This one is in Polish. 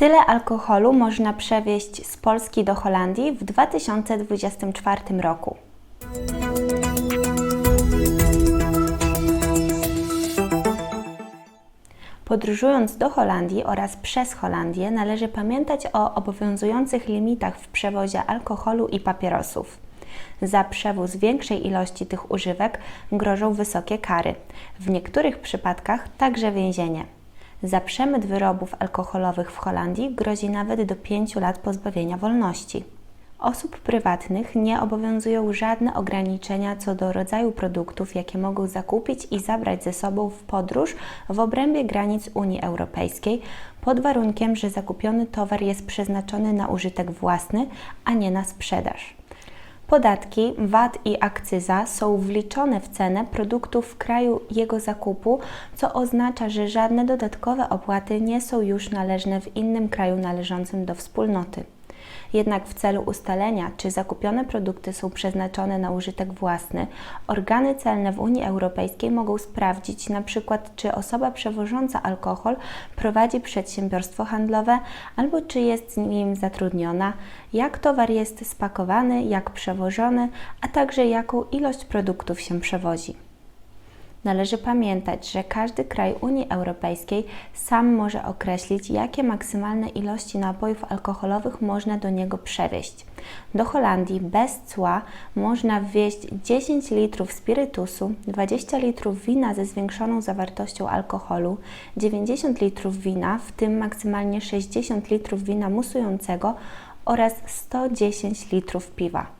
Tyle alkoholu można przewieźć z Polski do Holandii w 2024 roku. Podróżując do Holandii oraz przez Holandię, należy pamiętać o obowiązujących limitach w przewozie alkoholu i papierosów. Za przewóz większej ilości tych używek grożą wysokie kary, w niektórych przypadkach także więzienie. Za przemyt wyrobów alkoholowych w Holandii grozi nawet do 5 lat pozbawienia wolności. Osób prywatnych nie obowiązują żadne ograniczenia co do rodzaju produktów, jakie mogą zakupić i zabrać ze sobą w podróż w obrębie granic Unii Europejskiej, pod warunkiem, że zakupiony towar jest przeznaczony na użytek własny, a nie na sprzedaż. Podatki, VAT i akcyza są wliczone w cenę produktów w kraju jego zakupu, co oznacza, że żadne dodatkowe opłaty nie są już należne w innym kraju należącym do wspólnoty. Jednak w celu ustalenia, czy zakupione produkty są przeznaczone na użytek własny, organy celne w Unii Europejskiej mogą sprawdzić przykład, czy osoba przewożąca alkohol prowadzi przedsiębiorstwo handlowe albo czy jest nim zatrudniona, jak towar jest spakowany, jak przewożony, a także jaką ilość produktów się przewozi. Należy pamiętać, że każdy kraj Unii Europejskiej sam może określić, jakie maksymalne ilości napojów alkoholowych można do niego przewieźć. Do Holandii bez cła można wwieźć 10 litrów spirytusu, 20 litrów wina ze zwiększoną zawartością alkoholu, 90 litrów wina, w tym maksymalnie 60 litrów wina musującego oraz 110 litrów piwa.